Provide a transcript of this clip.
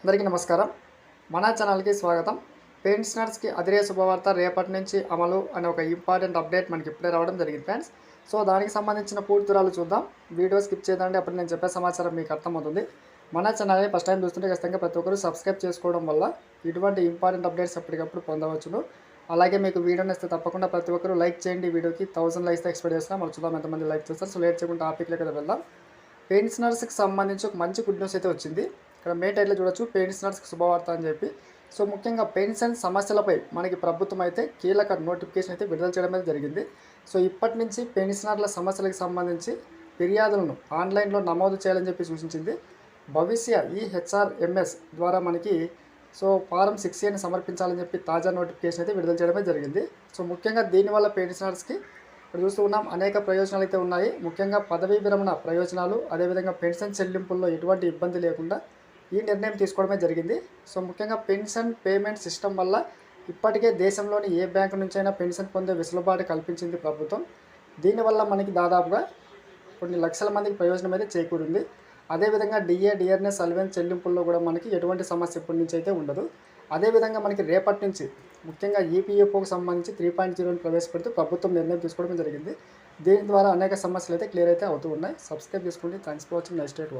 అందరికీ నమస్కారం. మన ఛానల్కి స్వాగతం. పెన్షనర్స్కి అదిరే శుభవార్త రేపటి నుంచి అమలు అనే ఒక ఇంపార్టెంట్ అప్డేట్ మనకి ఇప్పుడే రావడం జరిగింది ఫ్రెండ్స్. సో దానికి సంబంధించిన పూర్తి వివరాలు చూద్దాం. వీడియో స్కిప్ చేయదండి అప్పుడు నేను చెప్పే సమాచారం మీకు అర్థమవుతుంది. మన ఛానల్ని ఫస్ట్ టైం చూస్తుంటే ఖచ్చితంగా ప్రతి ఒక్కరు సబ్స్క్రైబ్ చేసుకోవడం వల్ల ఇటువంటి ఇంపార్టెంట్ అప్డేట్స్ ఎప్పటికప్పుడు పొందవచ్చును. అలాగే మీకు వీడియో ఇస్తే తప్పకుండా ప్రతి ఒక్కరు లైక్ చేయండి. వీడియోకి థౌసండ్ లైక్స్ ఎక్స్పెక్ట్ చేస్తున్నాం. మనం చూద్దాం ఎంతమంది లైక్ చేస్తారు. సో లేట్ చేయకుండా టాపిక్లోకి అయితే వెళ్దాం. పెన్షనర్స్కి సంబంధించి ఒక మంచి గుడ్ న్యూస్ అయితే వచ్చింది. ఇక్కడ మే టైట్లో చూడొచ్చు పెన్షనర్స్కి శుభవార్త అని చెప్పి. సో ముఖ్యంగా పెన్షన్ సమస్యలపై మనకి ప్రభుత్వం అయితే కీలక నోటిఫికేషన్ అయితే విడుదల చేయడం అయితే జరిగింది. సో ఇప్పటి నుంచి పెన్షనర్ల సమస్యలకు సంబంధించి ఫిర్యాదులను ఆన్లైన్లో నమోదు చేయాలని చెప్పి సూచించింది. భవిష్య ఈ హెచ్ఆర్ఎంఎస్ ద్వారా మనకి సో ఫారం సిక్స్ ఏని సమర్పించాలని చెప్పి తాజా నోటిఫికేషన్ అయితే విడుదల చేయడమే జరిగింది. సో ముఖ్యంగా దీనివల్ల పెన్షనర్స్కి ఇక్కడ చూస్తూ ఉన్నాం అనేక ప్రయోజనాలు అయితే ఉన్నాయి. ముఖ్యంగా పదవీ విరమణ ప్రయోజనాలు అదేవిధంగా పెన్షన్ చెల్లింపుల్లో ఎటువంటి ఇబ్బంది లేకుండా ఈ నిర్ణయం తీసుకోవడమే జరిగింది. సో ముఖ్యంగా పెన్షన్ పేమెంట్ సిస్టమ్ వల్ల ఇప్పటికే దేశంలోని ఏ బ్యాంకు నుంచైనా పెన్షన్ పొందే వెసులుబాటు కల్పించింది ప్రభుత్వం. దీనివల్ల మనకి దాదాపుగా కొన్ని లక్షల మందికి ప్రయోజనం అయితే చేకూరింది. అదేవిధంగా డిఏ డిఆర్ఎస్ అలవెన్స్ చెల్లింపుల్లో కూడా మనకి ఎటువంటి సమస్య ఇప్పటి నుంచి అయితే ఉండదు. అదేవిధంగా మనకి రేపటి నుంచి ముఖ్యంగా ఈపీఎఫ్ఓకి సంబంధించి త్రీ పాయింట్ జీరోని ప్రవేశపెడుతూ ప్రభుత్వం నిర్ణయం తీసుకోవడం జరిగింది. దీని ద్వారా అనేక సమస్యలు అయితే క్లియర్ అయితే అవుతూ ఉన్నాయి. సబ్స్క్రైబ్ చేసుకోండి. Thanks for watching. Next date